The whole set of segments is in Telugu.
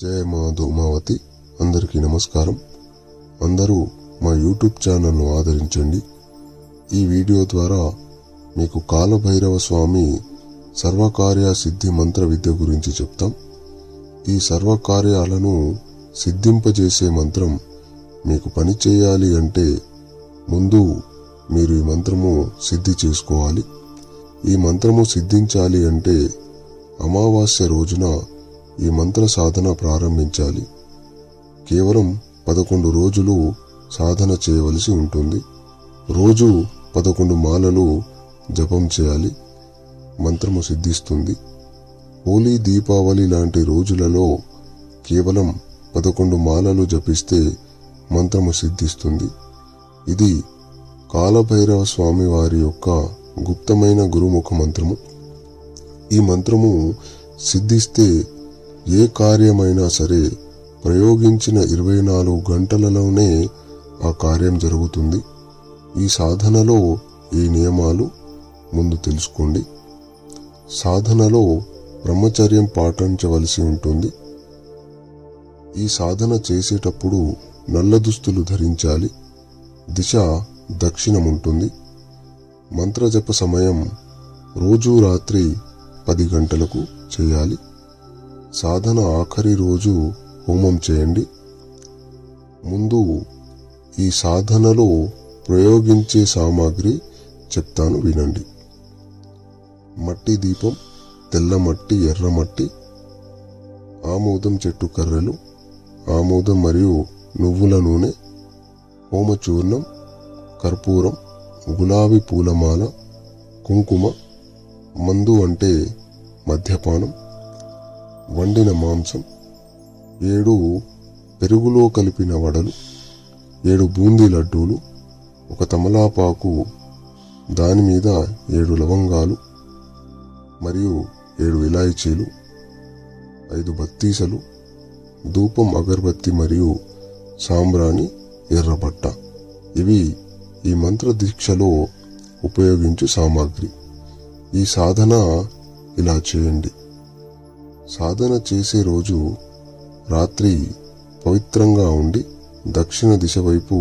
జయ మా ధూమావతి అందరికీ నమస్కారం. అందరూ మా యూట్యూబ్ ఛానల్ను ఆదరించండి. ఈ వీడియో ద్వారా మీకు కాలభైరవ స్వామి సర్వకార్య సిద్ధి మంత్ర విద్య గురించి చెప్తాం. ఈ సర్వకార్యాలను సిద్ధింపజేసే మంత్రం మీకు పని చేయాలి అంటే ముందు మీరు ఈ మంత్రము సిద్ధి చేసుకోవాలి. ఈ మంత్రము సిద్ధించాలి అంటే అమావాస్య రోజున ఈ మంత్ర సాధన ప్రారంభించాలి. కేవలం పదకొండు రోజులు సాధన చేయవలసి ఉంటుంది. రోజు పదకొండు మాలలు జపం చేయాలి. మంత్రము సిద్ధిస్తుంది. హోలీ దీపావళి లాంటి రోజులలో కేవలం పదకొండు మాలలు జపిస్తే మంత్రము సిద్ధిస్తుంది. ఇది కాలభైరవ స్వామి వారి యొక్క గుప్తమైన గురుముఖ మంత్రము. ఈ మంత్రము సిద్ధిస్తే ఏ కార్యమైనా సరే ప్రయోగించిన ఇరవై నాలుగు గంటలలోనే ఆ కార్యం జరుగుతుంది. ఈ సాధనలో ఈ నియమాలు? ముందు తెలుసుకోండి. సాధనలో బ్రహ్మచర్యం పాటించవలసి ఉంటుంది. ఈ సాధన చేసేటప్పుడు నల్ల దుస్తులు ధరించాలి. దిశ దక్షిణం ఉంటుంది మంత్రజప సమయం రోజు రాత్రి పది గంటలకు చేయాలి. సాధన ఆఖరి రోజు హోమం చేయండి. ముందు ఈ సాధనలో ప్రయోగించే సామాగ్రి చెప్తాను వినండి. మట్టి దీపం తెల్ల మట్టి ఎర్ర మట్టి ఆమోదం చెట్టు కర్రలు ఆమోదం మరియు నువ్వుల నూనె హోమచూర్ణం కర్పూరం గులాబీ పూలమాల కుంకుమ మందు అంటే మద్యపానం వండిన మాంసం ఏడు పెరుగులో కలిపిన వడలు ఏడు బూందీ లడ్డూలు ఒక తమలాపాకు దాని మీద ఏడు లవంగాలు మరియు ఏడు ఇలాయచీలు ఐదు బత్తీసలు ధూపం అగరబత్తి మరియు సాంబ్రాణి ఎర్రబట్ట ఇవి ఈ మంత్ర దీక్షలో ఉపయోగించు సామాగ్రి. ఈ సాధన ఇలా చేయండి. సాధన చేసే రోజు రాత్రి పవిత్రంగా ఉండి దక్షిణ దిశ వైపు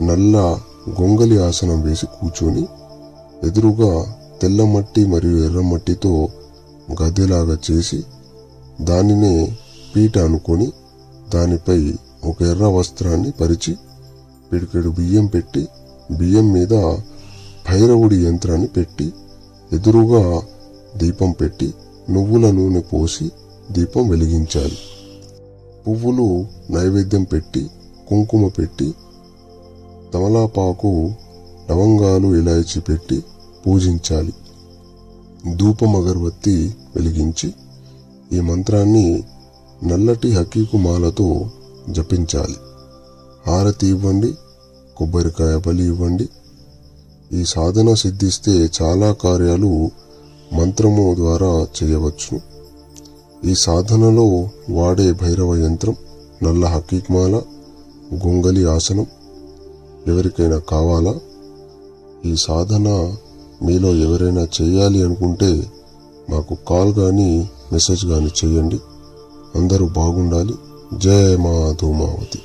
నల్ల గొంగలి ఆసనం వేసి కూర్చొని ఎదురుగా తెల్ల మట్టి మరియు ఎర్రమట్టితో గద్దెలాగా చేసి దానినే పీట అనుకొని దానిపై ఒక ఎర్ర వస్త్రాన్ని పరిచి పిడికెడు బియ్యం పెట్టి బియ్యం మీద భైరవుడి యంత్రాన్ని పెట్టి ఎదురుగా దీపం పెట్టి నువ్వుల నూనె పోసి దీపం వెలిగించాలి. పువ్వులు నైవేద్యం పెట్టి కుంకుమ పెట్టి తమలాపాకు లవంగాలు ఇలాచి పెట్టి పూజించాలి. ధూపం అగరబత్తి వెలిగించి ఈ మంత్రాన్ని నల్లటి హకీకు మాలతో జపించాలి. హారతి ఇవ్వండి కొబ్బరికాయ బలి ఇవ్వండి. ఈ సాధన సిద్ధిస్తే చాలా కార్యాలు మంత్రము ద్వారా చేయవచ్చు ఈ సాధనలో వాడే భైరవ యంత్రం నల్ల హకీక్మాల గొంగలి ఆసనం ఎవరికైనా కావాలా? ఈ సాధన మీలో ఎవరైనా చేయాలి అనుకుంటే మాకు కాల్ కానీ మెసేజ్ కానీ చేయండి. అందరూ బాగుండాలి. జయ మా ధూమావతి